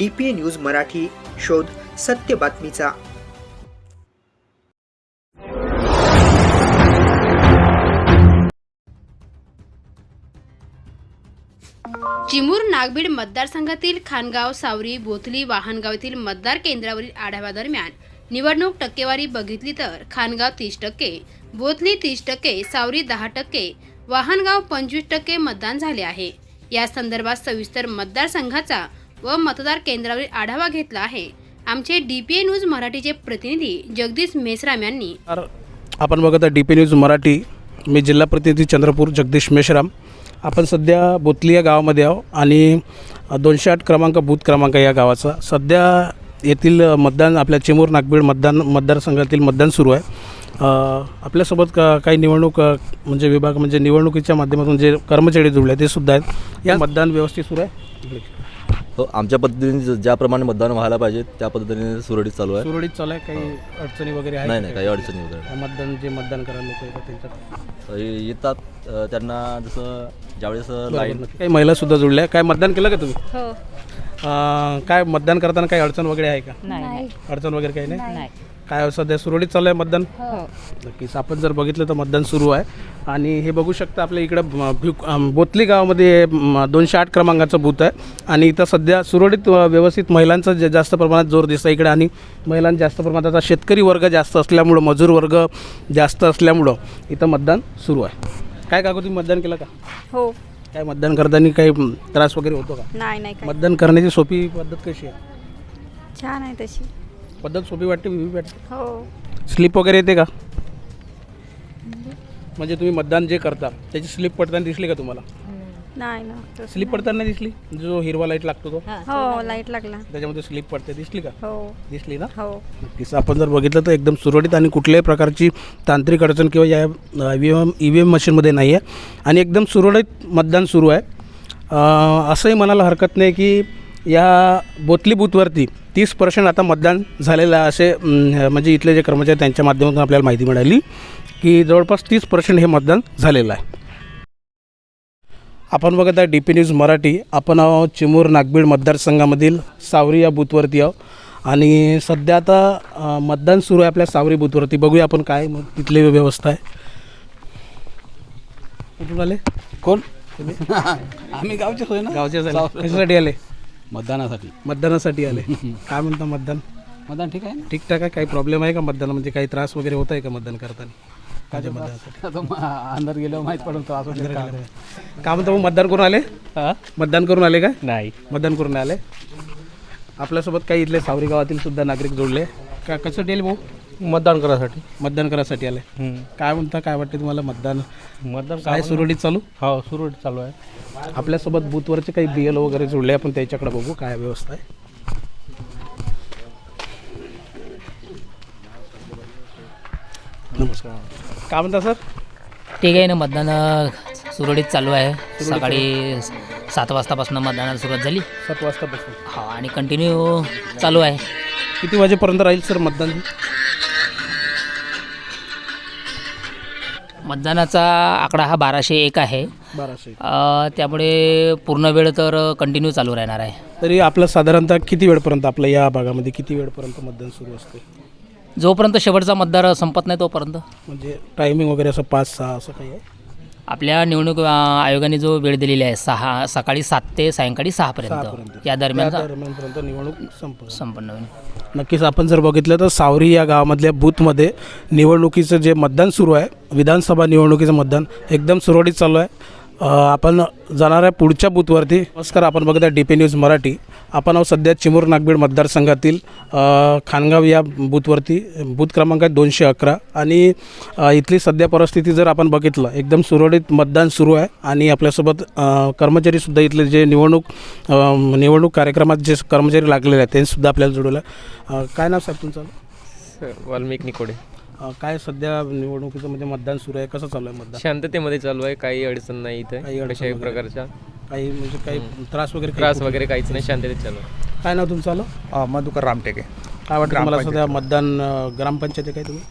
D P A news Marathi शोध सत्य बातमीचा. चिमूर नागबीड मतदारसंघातील खानगाव सावरी बोथली वाहनगाव येथील मतदार केंद्रावरील आढाव्यादरम्यान निवडणूक टक्केवारी बघितली तर खानगाव तीस टक्के बोथली तीस टक्के सावरी दहा टक्के वाहनगाव पंचवीस टक्के मतदान झाले आहे. या संदर्भात सविस्तर मतदारसंघाचा व मतदार केंद्रावरील आढावा घेतला आहे. आमचे डीपीए न्यूज मराठीचे प्रतिनिधी जगदीश मेश्राम यांनी. आपण बघत आहे डी पी न्यूज मराठी. मी जिल्हा प्रतिनिधी चंद्रपूर जगदीश मेश्राम. आपण सध्या बोतली या गावामध्ये आहो आणि दोनशे आठ क्रमांक बूथ क्रमांक या गावाचा. सध्या येथील मतदान आपल्या चिमूर नागबीड मतदान मतदारसंघातील मतदान सुरू आहे. आपल्यासोबत का काही निवडणूक म्हणजे विभाग म्हणजे निवडणुकीच्या माध्यमातून जे कर्मचारी जुळले ते सुद्धा आहेत. या मतदान व्यवस्थित सुरू आहे. हो आमच्या पद्धतीने ज- ज्याप्रमाणे मतदान व्हायला पाहिजे त्या पद्धतीने सुरळीत चालू आहे. सुरळीत चालू आहे? काही अडचणी वगैरे आहेत नाही नाही काही अडचणी वगैरे मतदान जे मतदान करायला लोक येतात त्यांच्यात. येतात त्यांना जसं ज्यावेळेस लाईन काही महिला सुद्धा जुळल्या. काय मतदान केलं का तुम्ही? हो. काय मतदान करताना काही अडचण वगैरे आहे का? नाही. अडचण वगैरे काही नाही? नाही. काय सध्या सुरळीत चालू आहे मतदान? हो. नक्कीच. आपण जर बघितलं तर मतदान सुरू आहे. आणि हे बघू शकता आपल्या इकडं अं, बोतली गावामध्ये म, दोनशे आठ क्रमांकाचं बूथ आहे. आणि इथं सध्या सुरळीत अं, व्यवस्थित महिलांचा जे जास्त प्रमाणात जोर दिसतं इकडे. आणि महिलांचा जास्त प्रमाणात आता शेतकरी वर्ग जास्त असल्यामुळं मजूर वर्ग जास्त असल्यामुळं इथं मतदान सुरू आहे. काय काकू तुम्ही मतदान केलं का? हो. काय मतदान करताना काही म, त्रास वगैरे होतो का? नाही नाही काय मतदान करण्याची सोपी पद्धत कशी आहे? छान आहे तशी. पद्धत सोपी वाटते विवी वाटते. हो. स्लिप वगैरे येते का? म्हणजे तुम्ही मतदान जे करता त्याची स्लिप पडताना दिसली का तुम्हाला? नाही ना. तसं स्लिप पडताना दिसली? जो हिरवा लाइट लागतो तो? हो लाइट लागला. त्याच्यामध्ये स्लिप पडते दिसली का? हो. दिसली ना? हो. नक्कीच. आपण जर बघितलं तर एकदम सुरळीत आणि कुठल्याही प्रकारची तांत्रिक अडचण किंवा या E V M E V M मशीनमध्ये नाही आहे आणि एकदम सुरळीत मतदान सुरू आहे. अं, असंही म्हणायला हरकत नाही की या बोतली बूथवरती तीस पर्सेंट आता मतदान झालेलं आहे असे म्हणजे इथले जे कर्मचारी त्यांच्या माध्यमातून आपल्याला माहिती मिळाली की जवळपास तीस पर्सेंट हे मतदान झालेलं आहे. आपण बघत आहे डी पी न्यूज मराठी. आपण आहोत चिमूर नागबीड मतदारसंघामधील सावरी या बूथवरती आहोत. आणि सध्या आता मतदान सुरू आहे आपल्या सावरी बूथवरती. बघूया आपण काय मग तिथली व्यवस्था आहे. कुठून आले? कोण? आम्ही गावचे होय ना. गावचे कशासाठी आले? मतदानासाठी. मतदानासाठी आले. काय म्हणता मतदान? मतदान ठीक आहे? ना ठीकठाक आहे? काही प्रॉब्लेम आहे का मतदान? म्हणजे काही त्रास वगैरे होत आहे का मतदान करताना? माझ्या मतदानासाठी आता मग अंदर गेल्यावर माहीत पडून त्रास वगैरे काय काय म्हणता मग मतदान करून आले? मतदान करून आले का नाही. मतदान करून आले. आपल्यासोबत काही इथले सावरी गावातील सुद्धा नागरिक जोडले. का कशासाठी आले भाऊ? मतदान करायसाठी? मतदान करायसाठी आले. काय म्हणता काय वाटते तुम्हाला मतदान? मतदान काय सुरळीत चालू? हो सुरळीत चालू आहे. आपल्यासोबत बूथवरचे काही बी एल वगैरे जोडले आपण त्याच्याकडे बघू काय व्यवस्था आहे. नमस्कार. काय म्हणता सर? ठीक आहे ना मतदान अ, सुरळीत चालू आहे. सकाळी सात वाजतापासून मतदानाला सुरुवात झाली. सात वाजतापासून. हा आणि कंटिन्यू चालू आहे. किती वाजेपर्यंत राहील सर मतदान? मतदानाचा आकडा हा बाराशे एक आहे. बाराशे अ, त्यामुळे पूर्ण वेळ तर कंटिन्यू चालू राहणार आहे. तरी आपलं साधारणतः किती वेळपर्यंत आपल्या या भागामध्ये किती वेळपर्यंत मतदान सुरू असते? जोपर्यंत शेवटचा मतदार संपत नाही तोपर्यंत. म्हणजे टायमिंग वगैरे असं पाच सहा असं काही आहे? आपल्या निवडणूक आयोगाने जो वेळ दिलेली आहे सहा सकाळी सात ते सायंकाळी सहापर्यंत या दरम्यान दरम्यानपर्यंत निवडणूक संपत संपन्न होईल. नक्कीच आपण जर बघितलं तर सावरी या गावामधल्या बूथमध्ये निवडणुकीचं जे मतदान सुरू आहे विधानसभा निवडणुकीचं मतदान एकदम सुरळीत चालू आहे. आपण जाणार आहे पुढच्या बूथवरती नमस्कार आपण बघत आहे डी पी न्यूज मराठी. आपण आहोत सध्या चिमूर नागबीड मतदारसंघातील खानगाव या बूथवरती बूथ क्रमांक आहे दोनशे अकरा. आणि इथली सध्या परिस्थिती जर आपण बघितलं एकदम सुरळीत मतदान सुरू आहे. आणि आपल्यासोबत कर्मचारीसुद्धा इथले जे निवडणूक निवडणूक कार्यक्रमात जे कर्मचारी लागलेले आहेत त्यांनीसुद्धा आपल्याला जोडवलं आहे. काय नाव साहेब तुमचं? वाल्मिक निकोडे. अ, काय सध्या निवडणुकीचं म्हणजे मतदान सुरू आहे? कसं चालू आहे मतदान? शांततेमध्ये चालू आहे. काही अडचण नाही काही इथे अडचण कशाही वगैरे? प्रकारच्या. काही म्हणजे काही त्रास वगैरे काही त्रास वगैरे काहीच नाही. शांततेत चालू आहे. काय नाव तुमचं आलं? मधुकर रामटेके. काय वाटतं मला सध्या मतदान अ, ग्रामपंचायत आहे काय तुम्ही?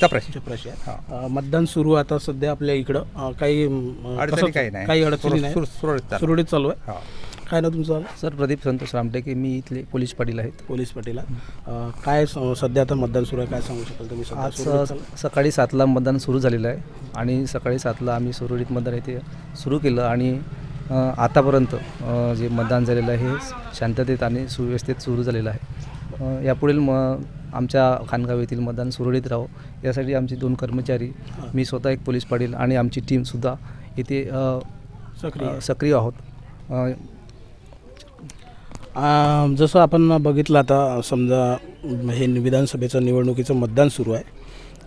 चपराशी. चपराशी आहे. अ, मतदान सुरू आता सध्या आपल्या इकडं. अ, काही अडचणी कसं- काही नाही. काही अडचणी सुरु- नाही. सुरु- सुरळीत चालू. सुरळीत चालू आहे. हा. काय ना तुमचं सर प्रदीप संतोष रामटेके मी इथले पोलीस पाटील आहेत. पोलीस पाटीला अं, काय स- सध्या आता मतदान सुरू आहे काय सांगू शकाल तुम्ही? सध्या आज स- सकाळी सातला मतदान सुरू झालेलं आहे आणि सकाळी सातला आम्ही सुरळीत मतदान इथे सुरू केलं आणि अ, आतापर्यंत अ, जे मतदान झालेलं आहे हे शांततेत आणि सुव्यवस्थेत सुरू झालेलं आहे. अ, यापुढील म आमच्या खानगाव येथील मतदान सुरळीत राहो यासाठी आमचे दोन कर्मचारी मी स्वतः एक पोलीस पाटील आणि आमची टीमसुद्धा इथे अ, सक्रिय अ, सक्रिय आहोत. अ, आ, जसं आपण बघितलं आता समजा हे विधानसभेचं निवडणुकीचं मतदान सुरू आहे.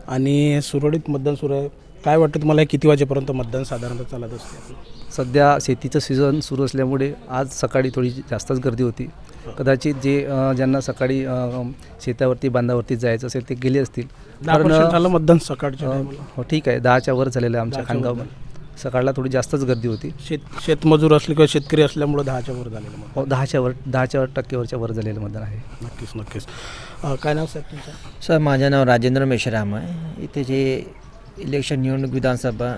आणि सुरळीत मतदान सुरू आहे. काय वाटतं तुम्हाला हे किती वाजेपर्यंत मतदान साधारणतः चालत असते? सध्या शेतीचं सीझन सुरू असल्यामुळे आज सकाळी थोडी जास्तच गर्दी होती. कदाचित जे ज्यांना सकाळी शेतावरती बांधावरती जायचं असेल ते गेले असतील. कारण, मतदान सकाळच्या. हो ठीक आहे. दहाच्या वर झालेलं आहे आमच्या खानगावमध्ये सकाळला थोडी जास्तच गर्दी होती. शेत शेतमजूर असले किंवा शेतकरी असल्यामुळं दहाच्या वर झालेलं मतदान. हो दहाच्या वर दहाच्या वर टक्केवरच्या वर झालेलं मतदान आहे. नक्कीच नक्कीच. अ, काय नाव साहेब तुमचं? सर माझं नाव राजेंद्र मेश्राम आहे. इथे जे इलेक्शन निवडणूक विधानसभा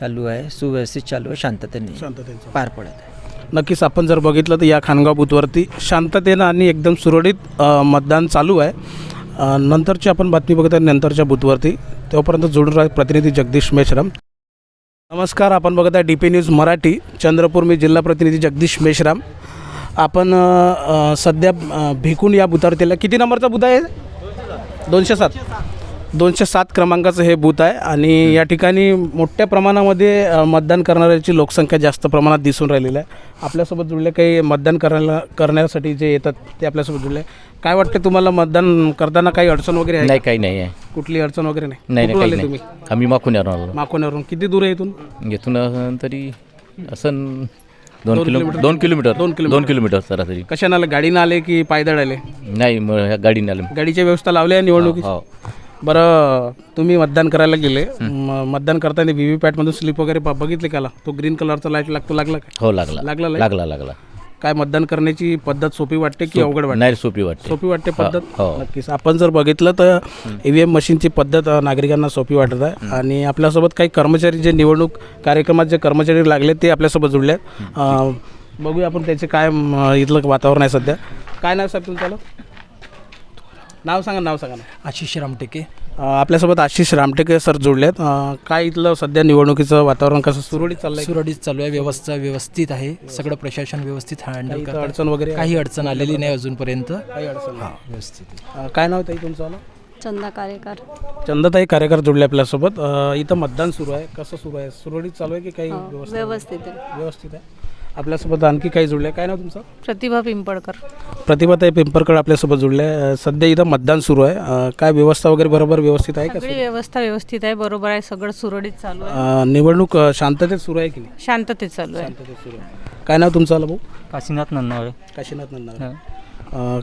चालू आहे सुव्यवस्थित चालू आहे शांततेने शांततेचं पार पडत आहे. नक्कीच आपण जर बघितलं तर या खानगाव बूथवरती शांततेनं आणि एकदम सुरळीत अ, मतदान चालू आहे. अ, नंतरची आपण बातमी बघत आहे नंतरच्या बूथवरती. तोपर्यंत जोडून राहा प्रतिनिधी जगदीश मेश्राम. नमस्कार आपण बघत आहे D P news Marathi. Chandrapur मी जिल्हा प्रतिनिधी जगदीश मेश्राम. आपण अ, सध्या अ, भिकून या बुथावर किती नंबरचा बूथ आहे? दोनशे सात. दोनशे सात क्रमांकाचं हे बूथ आहे आणि या ठिकाणी मोठ्या प्रमाणामध्ये अ, मतदान करणाऱ्याची लोकसंख्या जास्त प्रमाणात दिसून राहिलेली आहे. आपल्यासोबत जुळले काही मतदान करायला करण्यासाठी जे येतात ते आपल्यासोबत जुळले. काय वाटतं तुम्हाला मतदान करताना काही अडचण वगैरे आहे? नाही? काही नाही आहे. कुठली अडचण वगैरे नाही? नाही नाही कुठून काही आले नाही. तुम्ही? आम्ही माखून येणार माकोण्यावरून किती दूर आहे इथून? येथून अं, तरी असं दोन दोन किलो किलोमीटर? दोन किलोमीटर. दोन किलोमीटर. दोन किलोमीटर सरासरी. कशाने आले? गाडीनं आले की पायदळ आले नाही मग ह्या गाडीने आलं. गाडीची व्यवस्था लावली आहे निवडणुकीत हो. बरं तुम्ही मतदान करायला गेले. म- मतदान करताना व्ही व्ही पॅटमधून स्लिप वगैरे ब- बघितले का? तो ग्रीन कलरचा लाइट लागतो लागला का? हो लागला. लागला light? लागला लागला. काय मतदान करण्याची पद्धत सोपी वाटते की अवघड वाटते? नाही सोपी वाटते. सोपी वाटते हो, पद्धत? हो. नक्कीच. आपण जर बघितलं तर ई व्ही एम मशीनची पद्धत अ, नागरिकांना सोपी वाटत आहे. आणि आपल्यासोबत काही कर्मचारी जे निवडणूक कार्यक्रमात जे कर्मचारी लागले ते आपल्यासोबत जुळले आहेत अ, बघूया आपण त्याचे काय म, इथलं वातावरण आहे सध्या. काय नाव साहेब तुमचं? नाव सांगा नाव सांगा ना. आशिष रामटेके. आपल्यासोबत आशिष रामटेके सर जोडलेत. अ, काय इथलं सध्या निवडणुकीचं वातावरण कसं सुरळीत चाललंय? सुरळीत चालू आहे व्यवस्था व्यवस्थित आहे. सगळं प्रशासन व्यवस्थित काही हँडल इथं करत अडचण वगैरे? काही अडचण आलेली नाही अजूनपर्यंत. काही अडचण नाही. व्यवस्थित अ, काय नाव ताई तुमचं? आलं चंदा कार्यकार. चंदाताई कार्यकर जोडले आपल्यासोबत. अ, इथं मतदान सुरू आहे. कसं सुरू आहे? सुरळीत चालू आहे की काही हो, व्यवस्था? व्यवस्थित आहे. व्यवस्थित आहे. आपल्यासोबत आणखी काही जुळले काय नाव तुमचं? प्रतिभा पिंपळकर. प्रतिभाताई पिंपरकड आपल्यासोबत जुळले अ, सध्या इथं मतदान सुरू आहे. अ, काय व्यवस्था वगैरे बरोबर व्यवस्थित आहे का सगळी व्यवस्था व्यवस्थित आहे. बरोबर आहे. सगळं सुरळीत चालू आहे. अ, निवडणूक अ, शांततेत सुरू आहे की नाही? शांततेत चालू आहे. शांततेत सुरू आहे. काय नाव तुमचं आलं भाऊ? काशीनाथ नन्नावळे काशीनाथ नंदा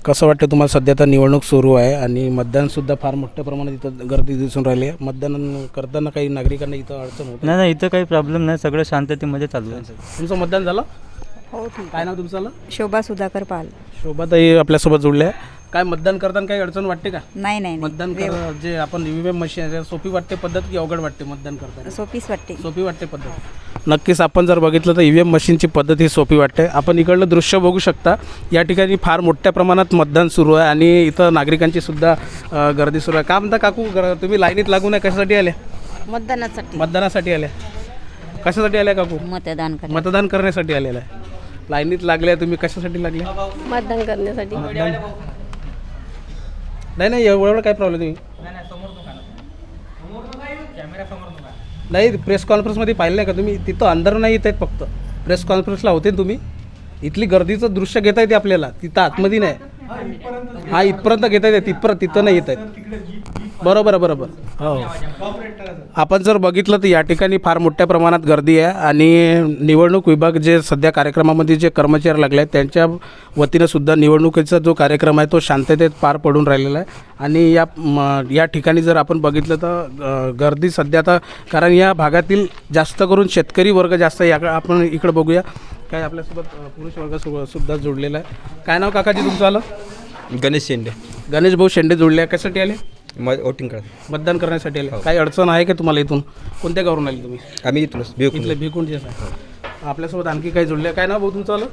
कसं वाटतं तुम्हाला सध्या आता निवडणूक सुरू आहे आणि मतदानसुद्धा फार मोठ्या प्रमाणात इथं गर्दी दिसून राहिली आहे. मतदान करताना काही नागरिकांना इथं अडचण होते नाही नाही इथं काही प्रॉब्लेम नाही. सगळं शांततेमध्ये चालू आहे. तुमचं मतदान झालं? हो ठीक काय नाव तुमचं शोभा सुधाकर पाल. शोभाताई आपल्यासोबत जुळले आहे. काय मतदान करताना काही अडचण वाटते का? नाही नाही मतदान कर जे आपण ईव्हीएम मशीन आहे सोपी वाटते पद्धत की अवघड वाटते मतदान करताना? सोपीच वाटते. सोपी वाटते पद्धत. नक्कीच आपण जर बघितलं तर ई व्ही एम मशीनची पद्धत ही सोपी वाटते. आपण इकडलं दृश्य बघू शकता. या ठिकाणी फार मोठ्या प्रमाणात मतदान सुरू आहे आणि इथं नागरिकांची सुद्धा अ, गर्दी सुरू आहे. का म्हणता काकू गर- तुम्ही लाईनीत लागून आहे कशासाठी आल्या मतदानासाठी. मतदानासाठी आल्या कशासाठी आल्या काकू? मतदान कर मतदान करण्यासाठी आलेला आहे. लाईनीत लागल्या तुम्ही कशासाठी लागल्या मतदान करण्यासाठी. नाही नाही एवढं काय प्रॉब्लेम तुम्ही नाही. प्रेस कॉन्फरन्समध्ये पाहिलं नाही का तुम्ही? तिथं अंदर नाही येत आहेत फक्त. प्रेस कॉन्फरन्सला होते तुम्ही? इथली गर्दीचं दृश्य घेता येते आपल्याला. तिथं आतमध्ये नाही. हा इथपर्यंत घेता येते तिथपर्यंत तिथं नाही येत आहेत. बरोबर बरोबर. हो. आपण जर बघितलं तर या ठिकाणी फार मोठ्या प्रमाणात गर्दी आहे आणि निवडणूक विभाग जे सध्या कार्यक्रमामध्ये जे कर्मचारी लागले आहेत त्यांच्या वतीनं सुद्धा निवडणुकीचा जो कार्यक्रम आहे तो शांततेत पार पडून राहिलेला आहे. आणि या म, या ठिकाणी जर आपण बघितलं तर गर्दी सध्या आता कारण या भागातील जास्त करून शेतकरी वर्ग जास्त. या आपण इकडं बघूया. काय आपल्यासोबत पुरुष वर्ग सु- सुद्धा जोडलेला आहे. काय नाव काकाजी तुमचं आलं? गणेश शेंडे. गणेश भाऊ शेंडे जोडले आहे. कशासाठी आले? म वोटिंग करत मतदान करण्यासाठी आले. काही अडचण आहे का तुम्हाला इथून? कोणत्या गावरून आले तुम्ही? आम्ही इथूनच बिलकुल इथले आहे. आपल्यासोबत आणखी काही जुळले काय नाव भाऊ तुमचं आलं?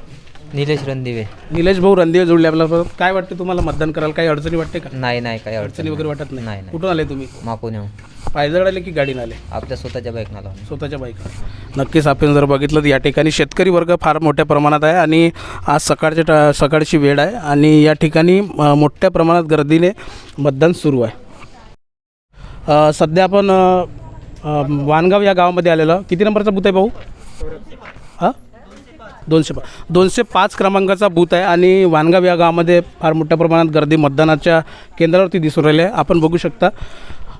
निलेश रणदिवे. निलेश भाऊ रणदिवे जुळले आपल्यासोबत. काय वाटते तुम्हाला मतदान करायला? काही अडचणी वाटते का? नाही नाही काही अडचणी वगैरे वाटत नाही. नाही, नाही. कुठून आले तुम्ही? मापून येऊ पायदळ आले की गाडीने आले? आपल्या स्वतःच्या बाईकना लावून स्वतःच्या बाईक नक्कीच आपण जर बघितलं तर या ठिकाणी शेतकरी वर्ग फार मोठ्या प्रमाणात आहे आणि आज सकाळच्या टा सकाळची वेळ आहे. आणि या ठिकाणी अ, मोठ्या प्रमाणात गर्दीने मतदान सुरू आहे. सध्या आपण वानगाव या गावामध्ये आलेलो किती नंबरचा बूथ आहे भाऊ? हां? दोनशे पा दोनशे पाच क्रमांकाचा बूथ आहे आणि वानगाव या गावामध्ये फार मोठ्या प्रमाणात गर्दी मतदानाच्या केंद्रावरती दिसून राहिली आहे. आपण बघू शकता.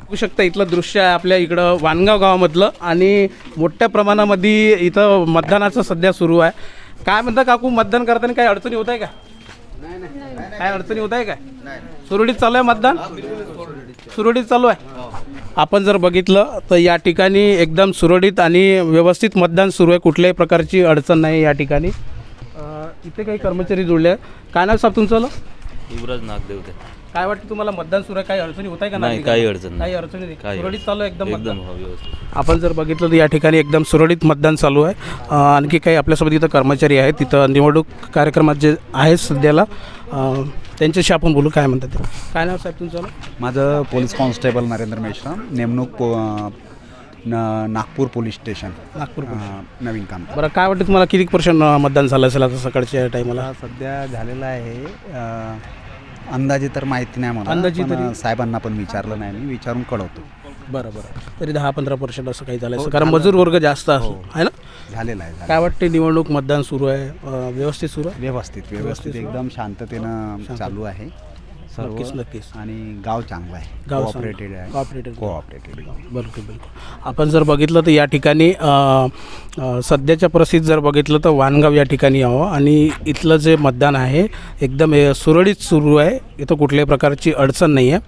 बघू शकता इथलं दृश्य आहे आपल्या इकडं वानगाव गावामधलं आणि मोठ्या प्रमाणामध्ये इथं मतदानाचं सध्या सुरू आहे. काय म्हणता काकू मतदान करताना काही अडचणी होत आहे का? काय अडचणी होत आहे काय सुरळीत चालू आहे मतदान? सुरळीत चालू आहे. आपण जर बघितलं तर या ठिकाणी एकदम सुरळीत आणि व्यवस्थित मतदान सुरू आहे. कुठल्याही प्रकारची अडचण नाही या ठिकाणी. इथे काही कर्मचारी जुळले आहे. काय नाव साहेब तुमचं? युवराज नागदेवते. काय वाटतं तुम्हाला मतदान सुरू आहे? काही अडचणी होत आहे का नाही, काही अडचण नाही. काही अडचणी नाही. काही सुरळीत चालू आहे एकदम मतदान? एकदम व्यवस्थित. आपण जर बघितलं तर या ठिकाणी एकदम सुरळीत मतदान चालू आहे. अ, आणखी काही आपल्यासोबत इथं कर्मचारी आहेत. तिथं निवडणूक कार्यक्रमात जे आहेत सध्याला अ, त्यांच्याशी आपण बोलू. काय म्हणतात ते? काय नाव साहेब तुमचं? माझं पोलीस कॉन्स्टेबल नरेंद्र मेश्राम. नेमणूक पो न नागपूर पोलीस स्टेशन. नागपूर अं, नवीन काम. बरं काय वाटतं तुम्हाला किती पर्सेंट मतदान झालं असेल आता सकाळच्या टायमाला? सध्या झालेलं आहे अंदाजे तर माहिती नाही मला अंदाजे पण, तरी? साहेबांना पण विचारलं नाही मी विचारून कळवतो. बरं बरं. तरी दहा पंधरा पर्सेंट असं काही झालं असेल कारण मजूर वर्ग जास्त असतो आहे ना? झालेलं आहे काय वाटते निवडणूक मतदान सुरू आहे? अ, व्यवस्थित सुरू आहे. व्यवस्थित व्यवस्थित. एकदम शांततेनं. चालू आहे. सर्व नक्कीच नक्कीच. आणि गाव चांगलं आहे. गाव चांगलं. कोऑपरेटेड आहे. Cooperated. कोऑपरेटेड गाव. बिलकुल बिलकुल. आपण जर बघितलं तर या ठिकाणी अ, अ, सध्याच्या परिस्थितीत जर बघितलं तर वानगाव या ठिकाणी यावं. आणि इथलं जे मतदान आहे एकदम अ, सुरळीत सुरू आहे. इथं कुठल्याही प्रकारची अडचण नाही आहे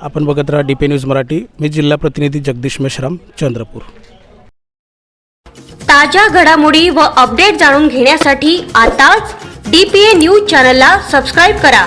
आपण बघत राहा डी पी न्यूज मराठी. मी जिल्हा प्रतिनिधी जगदीश मेश्राम चंद्रपूर. ताज्या घडामोडी व अपडेट जाणून घेण्यासाठी आताच डी पी ए न्यूज चॅनलला सबस्क्राईब करा.